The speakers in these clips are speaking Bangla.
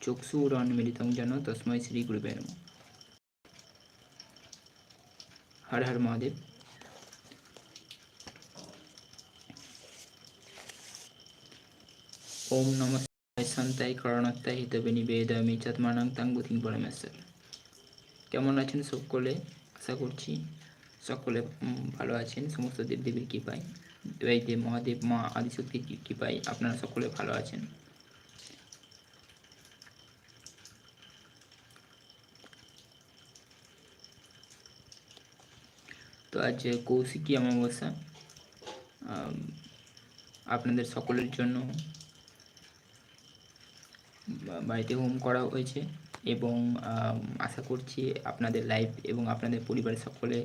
চক্ষুরন্মিলিতং যেন তস্মৈ শ্রী গুরুবে নমঃ হর হর মহাদেব। ওম নম সন্তাই করণত্তাই হিতবে নিবেদমি চাত্মানাং তাঙ্গুতিং পরমেশ্বর। কেমন আছেন সকলে? আশা করছি সকলে ভালো আছেন। সমস্ত দেবদেবীর কৃপায়। যে মহাদেব মা আদিশক্তির কৃপায় আপনারা সকলে ভালো আছেন। আজ কৌশিকী অমাবস্যা। আপনাদের সকলের জন্য বাড়িতে হোম করা হয়েছে এবং আশা করছি আপনাদের লাইফ এবং আপনাদের পরিবারের সকলে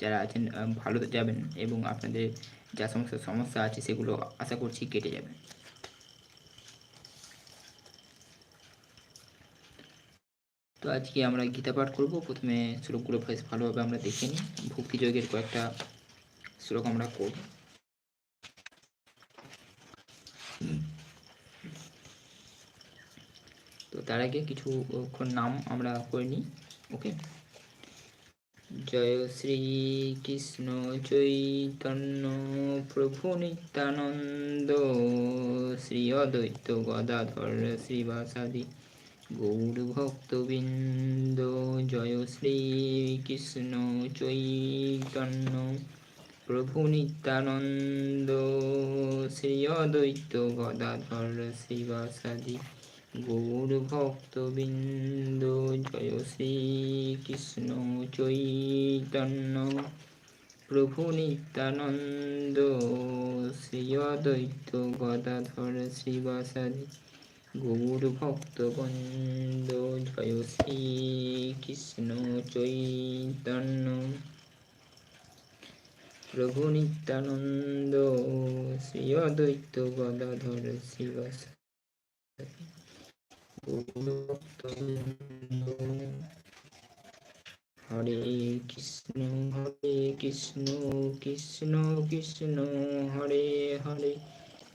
যারা আছেন ভালো যাবেন এবং আপনাদের যা সমস্ত সমস্যা আছে সেগুলো আশা করছি কেটে যাবে। আজকে আমরা গীতা পাঠ করব। প্রথমে শ্লোকগুলো বেশ ভালোভাবে আমরা দেখে নিই। ভক্তিযোগের কয়েকটা শ্লোক আমরা করব। তো তার আগে কিছু ক্ষণ নাম আমরা করে নিই, ওকে? জয় শ্রী কৃষ্ণ চৈতন্য প্রভু নিত্যানন্দ, শ্রী অদ্বৈত গদাধর শ্রীবাসাদি। গৌর ভক্তবৃন্দ জয় শ্রী কৃষ্ণ চৈতন্য, প্রভু নিত্যানন্দ, শ্রী অদ্বৈত গদাধর শ্রীবাসাদি। গৌর ভক্তবৃন্দ জয় শ্রী কৃষ্ণ চৈতন্য, প্রভু নিত্যানন্দ, শ্রী অদ্বৈত গদাধর শ্রীবাসাদি। গৌর ভক্তবৃন্দ জয় শ্রী কৃষ্ণ চৈতন্য প্রভু নিত্যানন্দ শ্রী অদ্বৈত গদাধর শ্রীবাসাদি হরে কৃষ্ণ হরে কৃষ্ণ কৃষ্ণ কৃষ্ণ হরে হরে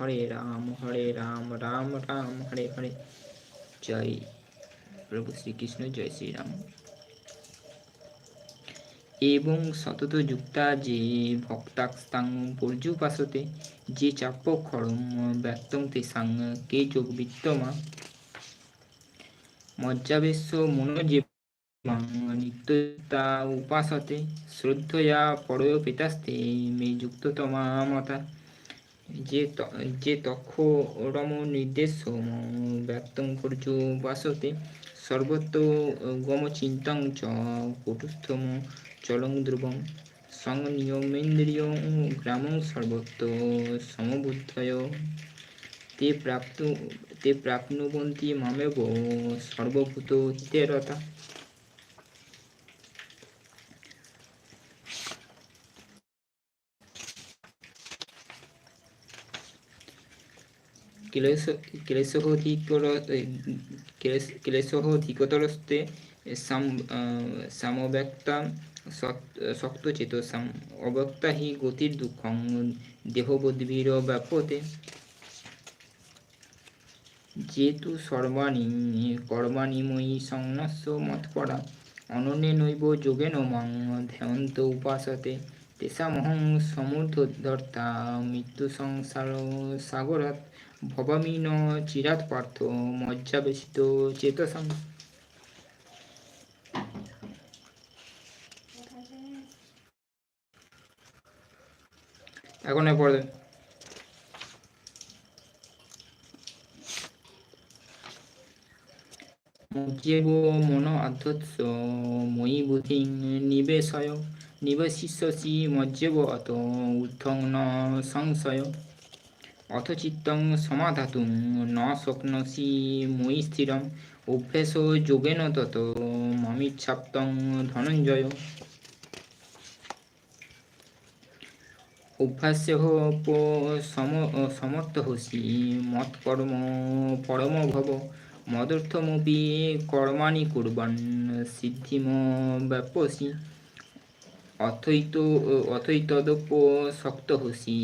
হরে রাম হরে রাম রাম রাম, হরে হরে। জয় প্রভু শ্রীকৃষ্ণ, জয় শ্রীরাম। এবং সতত যুক্তা যে ভক্তাস্তাং পর্যুপাসতে, যে চাপ্য খরম ব্যক্তং তেসাং কে যোগ বিত্তমা। মজ্জাবেশ মনোজে নিত্যতা উপাসতে, শ্রদ্ধয়া পরয় পিতাস্তে মে যুক্ততমা মতা যে যে তক্ষ রম নির্দেশ ব্যক্তং পর্যুপাসতে সর্বত্র গম চিন্তং চ কুটুস্থম চলং ধ্রুবং সংনিয়মেন্দ্রিয় গ্রামং সর্বত্র সমবুদ্ধয়। তে প্রাপ্ত, তে প্রাপ্নুবন্তি মামেব সর্বভূত হিতে ক্লেশোধিকতরস্তে সাম সমব্যক্তা শক্তচেতসাম অব্যক্তা হি গতির দুঃখং দেহবোদ্ভির ব্যাপতে যেতু সর্বাণি কর্মাণি ময়ি সংনস্য মৎপরা অনন্যে নৈব যোগেন মাং ধ্যায়ন্ত উপাসতে তেষামহং সমুদ্ধর্তা মৃত্যু সংসার সাগরাত ভবামি ন চিরাৎ পার্থ মজ্জাবেশিত চেতসাম। এখন পড়ে মজ্জেব মন আধ্যৎস ময়ি বুদ্ধিং নিবেশয়, নিবশিষ্যসি মজ্জেব অত ঊর্ধ্বং সংশয়। অথ চিত্তং সমাধাতুং ন শক্নসি ময়ি স্থিরম। অভ্যেস যোগেন তত মমিচ্ছাপ্তং ধনঞ্জয়। অভ্যাস্য সম সমর্থ হসি মৎকর্ম পরম ভব মদর্থমপি কর্মাণি কুর্বান সিদ্ধিম ব্যাপসি। অথৈত অথৈতদপ শক্ত হসি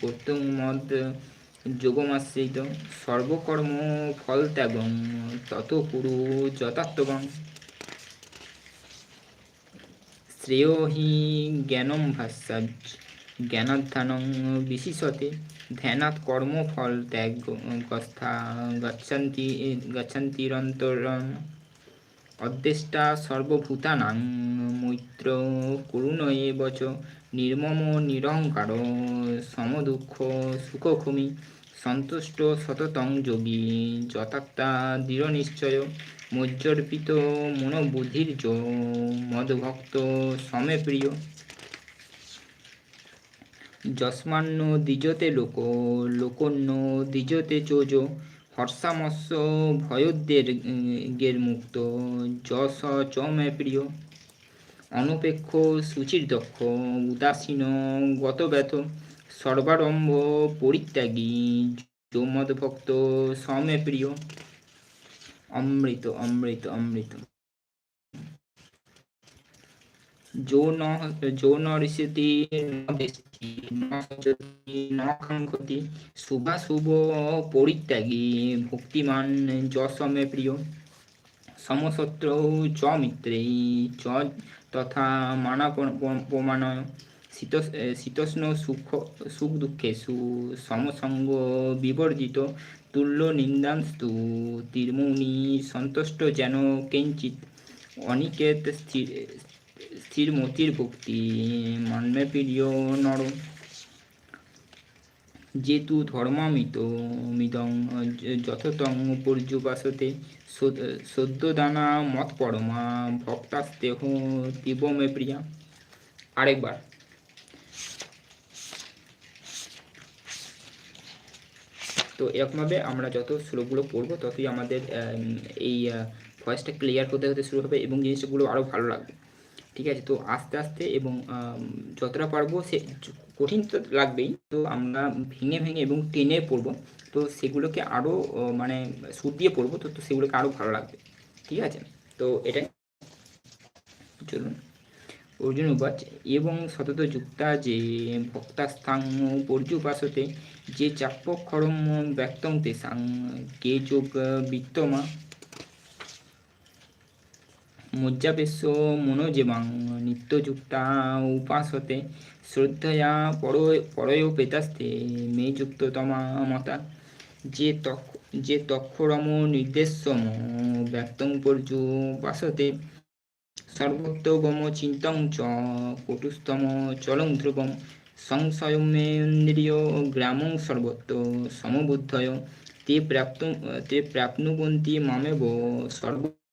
কর্তুং মদ যোগমাশ্রিত, সর্বকর্ম ফল ত্যাগং তত কুরু যথার্থবাং শ্রেয় হি জ্ঞানম ভাষ্যাজ জ্ঞানাধ্যানং বিশিষতে, ধ্যানাৎ কর্মফল ত্যাগ গস্থা গচ্ছন্তি গচ্ছন্তিরন্তরম। অদ্দেষ্টা সর্বভূতানাং মৈত্র করুণ এব চ নির্মম নিরঙ্কার সমদুঃখ সুখক্ষমি সন্তুষ্ট সততং যোগী যথাত্তা দৃঢ় নিশ্চয় মজ্জর্পিত মনোবুদ্ধির মদভক্ত সমে প্রিয়। যস্মান্ন দ্বিজতে লোক লোকন্য দ্বিজতে চোজ হর্ষামস্য ভয়োদ্দের গের মুক্ত, যশ চমে প্রিয়। অনপেক্ষ, সুচির দক্ষ, উদাসীন, গতব্যথ, সর্বারম্ভ, পরিত্যাগী যৌমদ ভক্ত সমে প্রিয়। অমৃত অমৃত অমৃত। যৌন যৌন ঋষিতি শুভাশুভ পরিত্যাগী, ভক্তিমান যশমে প্রিয়। সমসত্র চ মিত্রে চ তথা মানা প্রমাণয়। শীতোষ্ণ সুখ সুখ দুঃখেষু, সমসঙ্গ বিবর্জিত, তুল্য নিন্দাস্তু, তীর্মৌনি সন্তুষ্ট যেন কিঞ্চিত অনিকেত স্থির স্থির মতির ভক্তি মন্মে প্রিয় নর যেতু ধর্মামিত, মিদং যথতং পর্যুপাসতে সদ্যদানা মত পরমা, ভক্তাস্তেহ মে প্রিয়া। আরেকবার। তো এরকমভাবে আমরা যত শ্লোকগুলো পড়ব, ততই আমাদের এই ভয়েসটা ক্লিয়ার করতে হতে শুরু হবে এবং জিনিসগুলো আরও ভালো লাগবে। ঠিক আছে, তো আস্তে আস্তে এবং যতটা পারব সে কঠিন তো লাগবেই। তো আমরা ভেঙে ভেঙে এবং টেনে পড়ব। তো সেগুলোকে আরও মানে সুর দিয়ে পড়ব, তো তো সেগুলোকে আরও ভালো লাগবে। ঠিক আছে? তো এটাই। চলুন। অর্জুন উপাচ এবং সতত যুক্তা যে ভক্তাস্থাং পর্যুপাসতে যে চাপ্পক্ষরম ব্যক্তং তেসাং কে যোগ বিত্তমা মজ্জাপেশ্য মনোজেবাং নিত্যযুক্তা উপাসতে শ্রদ্ধয়া পরয় পেতাস্তে মে যুক্ততমা মতা। যে তক্ষ যে তক্ষরম নির্দেশম ব্যক্তং পর্যুপাসতে সর্বোত্তগম চিন্তং চ কটুস্তম চলং ধ্রুবম সংশয়মেন্দ্রিয় গ্রামং সর্বত্র সমবুদ্ধয়। তে প্রাপ্ত, তে প্রাপ্নুবন্তি মামেব সর্ব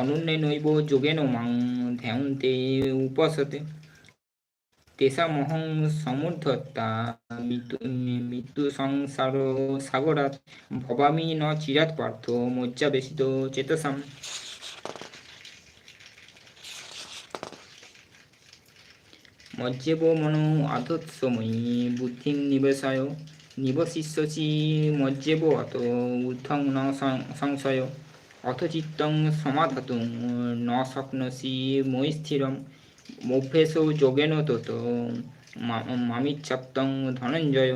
অনন্যে নৈব যোগেন মাং ধ্যান্তে উপসতে। তেষামহং সমুদ্ধতা মৃত্যু সংসার সাগরাত ভবামি ন চিরাত পার্থ মজ্জাবেশিত চেতসাম। মজ্জেব মনো আধৎসময়ী বুদ্ধি নিবেশায়। নিবশিষ্যসি মজ্জেব অত ঊর্ধ্বং ন সংশয়। অথ চিত্তং সমাধাতুং ন মই স্থিরম অভ্যেস যোগেন তত মামিচ্ছাপ্তং ধনঞ্জয়।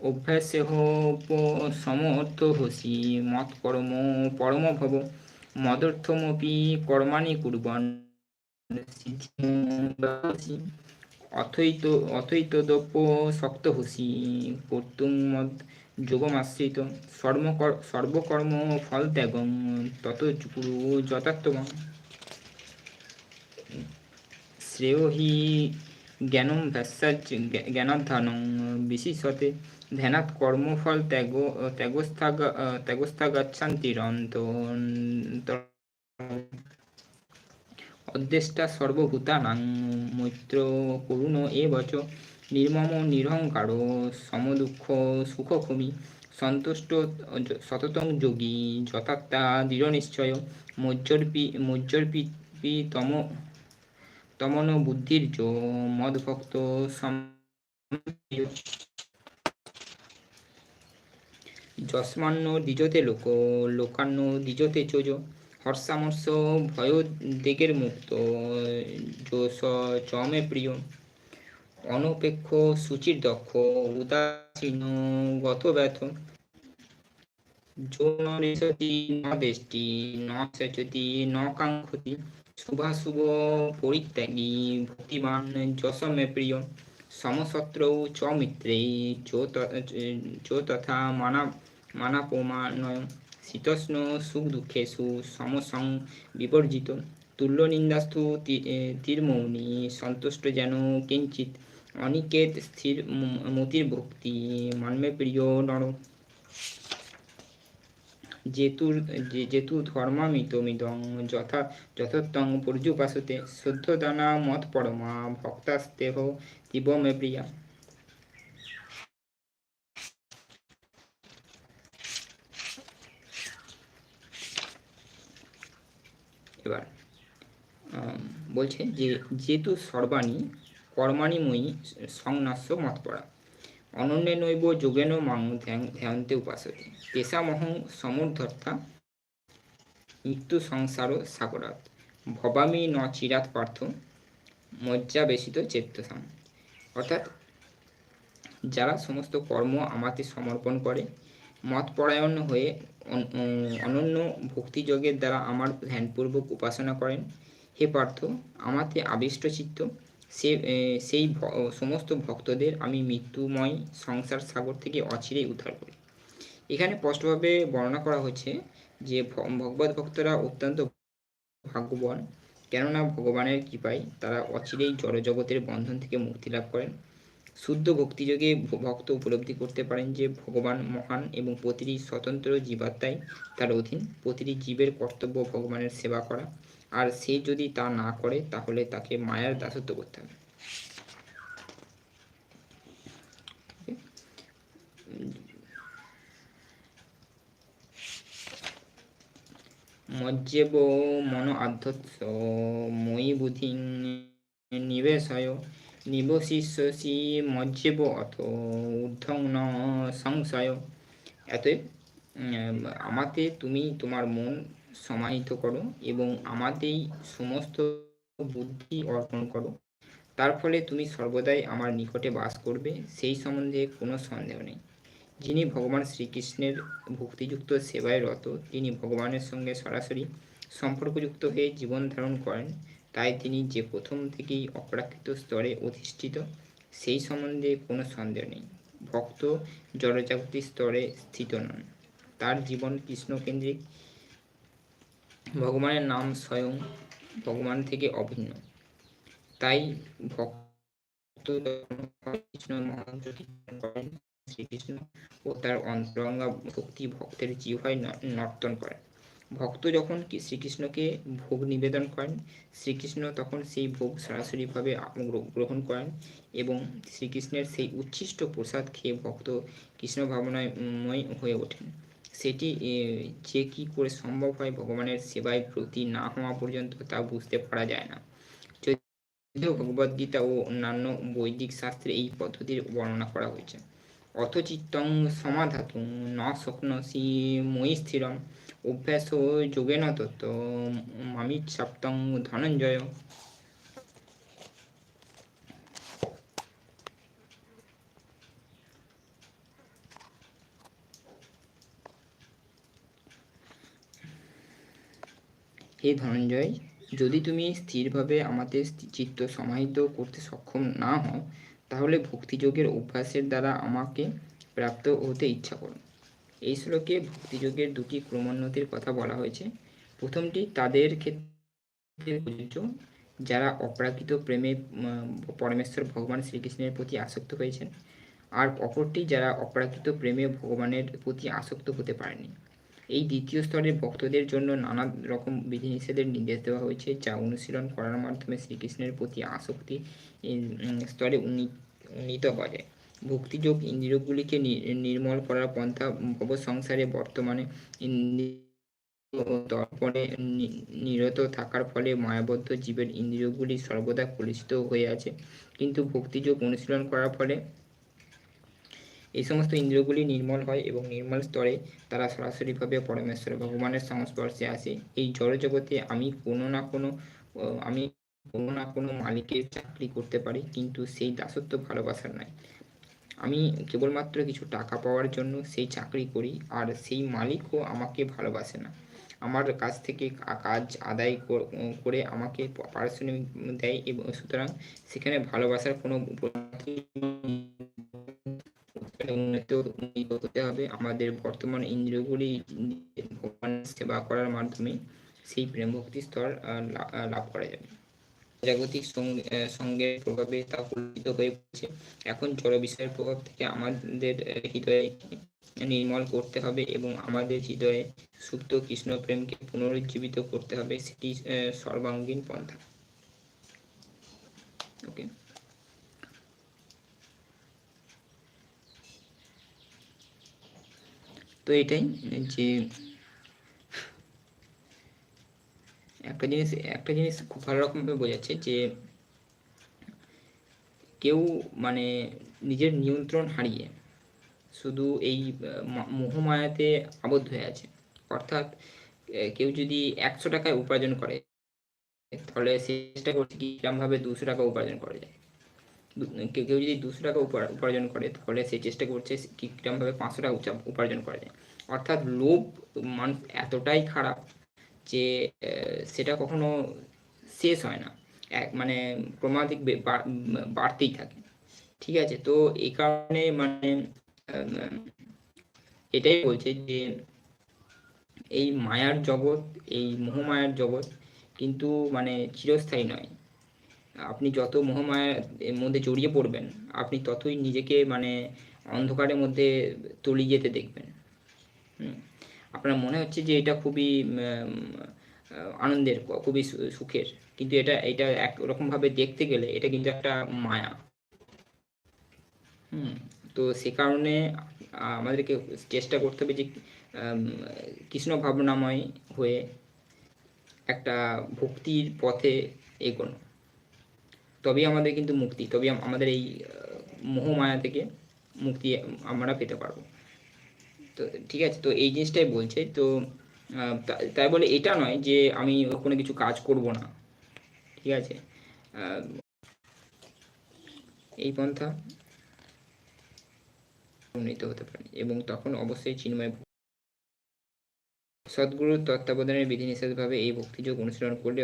অভ্যাসে সমর্থ হসি মৎকর্ম পরম ভব মদর্থমপি কর্মাণি কুর্বন। অথৈত অথৈতদপ শক্ত হসি কর্তুং মদ যোগমাশ্রিত। সর্বকর সর্বকর্ম ফল ত্যাগং তত গুরু যথার্থবং শ্রেয় হি জ্ঞানম ভ্যাসাজ জ্ঞানাধ্যানং বিশেষতে। ধ্যানাৎ কর্মফল ত্যাগ, ত্যাগস্থাগ ত্যাগস্থাগাচ্ছান্তিরন্ত অদ্দেষ্টা সর্বভূতানাং মৈত্র করুণ এ বচ। নির্মম নিরহংকার সমদুঃখ সুখভূমি সন্তুষ্ট সততং যোগী যথাত্মা দৃঢ় নিশ্চয়। মজ্জর্পি মজ্জর্পি তম তমন বুদ্ধির যো মদভক্ত যস্মান্ন দ্বিজতে লোক, লোকান্ন দ্বিজতে চোজ। হর্ষামর্ষ ভয় দিগের মুক্ত চমে প্রিয়। অনপেক্ষ সূচির দক্ষ, উদাসীন, গত ব্যথ। যৌন ন দেশটি ন সেচতি কাঙ্ক্ষতি, শুভাশুভ পরিত্যাগী, ভক্তিমান, যশমে প্রিয়। সমশত্রৌ চ মিত্রে চ তথা মানা মানাপমানয় শীতষ্ণ সুখ দুঃখেষু সমসং বিবর্জিত। তুল্য নিন্দাস্তু তীরমৌনি, সন্তুষ্ট যেন কিঞ্চিত অনিকেত স্থির মতির ভক্তি মানমে প্রিয় নর। যেতুর যেতু ধর্মামিতমিদং, যথা, যথোত্তং পর্যুপাসতে, শুদ্ধ দানা মত পরমা, ভক্তাস্তেহ তিব মে প্রিয়া। এবার বলছে যে যেহেতু সর্বাণী কর্মাণীময়ী সংনাস্য মত পড়া অনন্যে নৈব যোগেন মাং ধ্যান্তে উপাসতে। তেষামহং সমর্ধর্তা মৃত্যু সংসার সাগরাত ভবামি ন চিরাত পার্থ মজ্জাবেশিত চেত্তসাম। অর্থাৎ যারা সমস্ত কর্ম আমাকে সমর্পণ করে মতপরায়ণ হয়ে অনন্য ভক্তিযোগের দ্বারা আমার ধ্যানপূর্বক উপাসনা করেন। হে পার্থ, আমাতে আবিষ্ট চিত্ত, সে সেই সমস্ত ভক্তদের আমি মৃত্যুময় সংসার সাগর থেকে অচিরেই উদ্ধার করি। এখানে স্পষ্টভাবে বর্ণনা করা হয়েছে যে ভগবত ভক্তরা অত্যন্ত ভাগ্যবান। কেননা ভগবানের কৃপায় তারা অচিরেই জড়জগতের বন্ধন থেকে মুক্তি লাভ করেন। শুদ্ধ ভক্তিযোগে ভক্ত উপলব্ধি করতে পারেন যে ভগবান মহান এবং প্রতিটি স্বতন্ত্র জীবাত্মাই তার অধীন প্রতিটি জীবের কর্তব্য ভগবানের সেবা করা। আর সে যদি তা না করে, তাহলে তাকে মায়ার দাসত্ব করতে হবে। মজ্জেব মন আধ্যৎস মই বুধি নিবেশয়। নিবশিষ্যসি মজ্জেব অথ ঊর্ধ্বং ন সংশয় এতএব আমাতে তুমি তোমার মন সমাহিত করো এবং আমাতেই সমস্ত বুদ্ধি অর্পণ করো তার ফলে তুমি সর্বদাই আমার নিকটে বাস করবে সেই সম্বন্ধে কোনো সন্দেহ নেই যিনি ভগবান শ্রীকৃষ্ণের ভক্তিযুক্ত সেবায় রত তিনি ভগবানের সঙ্গে সরাসরি সম্পর্কযুক্ত হয়ে জীবন ধারণ করেন তাই তিনি যে প্রথম থেকেই অপ্রাকৃত স্তরে অধিষ্ঠিত, সেই সম্বন্ধে কোনো সন্দেহ নেই। ভক্ত জড়জাগতিক স্তরে স্থিত নন। তার জীবন কৃষ্ণকেন্দ্রিক। ভগবানের নাম স্বয়ং ভগবান থেকে অভিন্ন। তাই ভক্ত কৃষ্ণ শ্রীকৃষ্ণ ও তার অন্তরঙ্গা ভক্তি ভক্তের জিহায় নর্তন করেন। ভক্ত যখন শ্রীকৃষ্ণকে ভোগ নিবেদন করেন, শ্রীকৃষ্ণ তখন সেই ভোগ সরাসরিভাবে গ্রহণ করেন এবং শ্রীকৃষ্ণের সেই উচ্ছিষ্ট প্রসাদ খেয়ে ভক্ত কৃষ্ণ ভাবনাময় হয়ে ওঠেন। সেটি যে কি করে সম্ভব হয় ভগবানের সেবায় প্রতি না হওয়া পর্যন্ত তা বুঝতে পারা যায় না। যদিও ভগবদ্গীতা ও অন্যান্য বৈদিক শাস্ত্রে এই পদ্ধতির বর্ণনা করা হয়েছে। অথ চিত্তং সমাধাতু ন স্বপ্নসি মই স্থিরম অভ্যাস যোগেন তত্ত্ব মামিচ্ছাপ্তং ধনঞ্জয়। হে ধনঞ্জয়, যদি তুমি স্থিরভাবে আমাদের চিত্ত সমাহিত করতে সক্ষম না হও, তাহলে ভক্তিযোগের অভ্যাসের দ্বারা আমাকে প্রাপ্ত হতে ইচ্ছা করো। এই শ্লোকে ভক্তিযোগের দুটি ক্রমোন্নতির কথা বলা হয়েছে। প্রথমটি, তাদের ক্ষেত্রে প্রযোজ্য যারা অপ্রাকৃত প্রেমে পরমেশ্বর ভগবান শ্রীকৃষ্ণের প্রতি আসক্ত হয়েছেন, আর অপরটি, যারা অপ্রাকৃত প্রেমে ভগবানের প্রতি আসক্ত হতে পারেনি। এই দ্বিতীয় স্তরের ভক্তদের জন্য নানা রকম বিধিনিষেধের নির্দেশ দেওয়া হয়েছে, যা অনুশীলন করার মাধ্যমে শ্রীকৃষ্ণের প্রতি আসক্তি স্তরে উন্নি- উন্নীত যায় ভক্তিযোগ ইন্দ্রিয়গুলিকে নির্মল করার পন্থা ভব সংসারে বর্তমানে দর্পণে নিরত থাকার ফলে মায়াবদ্ধ জীবের ইন্দ্রিয়গুলি সর্বদা কলুষিত হয়ে আছে। কিন্তু ভক্তিযোগ অনুশীলন করার ফলে এই সমস্ত ইন্দ্রিয়গুলি নির্মল হয় এবং নির্মল স্তরে তারা সরাসরিভাবে পরমেশ্বর ভগবানের সংস্পর্শে আসে। এই জড়জগতে আমি কোনো না কোনো আমি কোনো না কোনো মালিকের চাকরি করতে পারি, কিন্তু সেই দাসত্ব ভালোবাসার নয়। আমি কেবলমাত্র কিছু টাকা পাওয়ার জন্য সেই চাকরি করি, আর সেই মালিকও আমাকে ভালোবাসে না। আমার কাছ থেকে কাজ আদায় করে আমাকে পারিশ্রমিক দেয় এবং সুতরাং সেখানে ভালোবাসার কোনো হতে হবে। আমাদের বর্তমান ইন্দ্রিয়গুলি সেবা করার মাধ্যমে সেই প্রেম ভক্তি স্তর লাভ করা যাবে। জাগতিক সঙ্গ- প্রভাবে তা কলুষিত হয়ে পড়ছে। এখন জড় বিষয়ের প্রভাব থেকে আমাদের হৃদয়ে নির্মল করতে হবে এবং আমাদের হৃদয়ে সুপ্ত কৃষ্ণ প্রেমকে পুনরুজ্জীবিত করতে হবে সেটি সর্বাঙ্গীন পন্থা। ওকে তো এটাই যে একটা জিনিস একটা জিনিস খুব ভালো রকমভাবে বোঝাচ্ছে যে কেউ মানে নিজের নিয়ন্ত্রণ হারিয়ে শুধু এই মোহমায়াতে আবদ্ধ হয়ে আছে। অর্থাৎ কেউ যদি একশো টাকায় উপার্জন করে, তাহলে সে চেষ্টা করছে কিরমভাবে দুশো টাকা উপার্জন করা। যায় কেউ কেউ যদি দুশো টাকা উপা- উপার্জন করে, তাহলে সে চেষ্টা করছে কি, কিরমভাবে পাঁচশো টাকা উপার্জন করা। যায় অর্থাৎ লোভ মানুষ এতটাই খারাপ যে সেটা কখনো শেষ হয় না। এক মানে ক্রমাধিক বাড়তেই থাকে। ঠিক আছে? তো এই কারণে মানে এটাই বলছে যে, এই মায়ার জগৎ, এই মোহমায়ার জগৎ কিন্তু মানে চিরস্থায়ী নয়। আপনি যত মোহমায়ার মধ্যে জড়িয়ে পড়বেন, আপনি ততই নিজেকে মানে অন্ধকারের মধ্যে তলিয়ে যেতে দেখবেন। হুম। আপনার মনে হচ্ছে যে এটা খুবই আনন্দের, খুবই সুখের, কিন্তু এটা এটা একরকমভাবে দেখতে গেলে এটা কিন্তু একটা মায়া। হুম, তো সে কারণে আমাদেরকে চেষ্টা করতে হবে যে কৃষ্ণ ভাবনাময় হয়ে একটা ভক্তির পথে এগোনো। তবেই আমাদের কিন্তু মুক্তি তবে আমাদের এই মোহমায়া থেকে মুক্তি আমরা পেতে পারব। তো ঠিক আছে, তো এই জিনিসটাই বলছে। তো তাই বলে এটা নয় যে আমি কোনো কিছু কাজ করব না। ঠিক আছে? এই পন্থা উন্নীত হতে পারে এবং তখন অবশ্যই চিন্ময় সদ্গুরুর তত্ত্বাবধানের বিধিনিষেধভাবে এই ভক্তিযোগ অনুশীলন করলে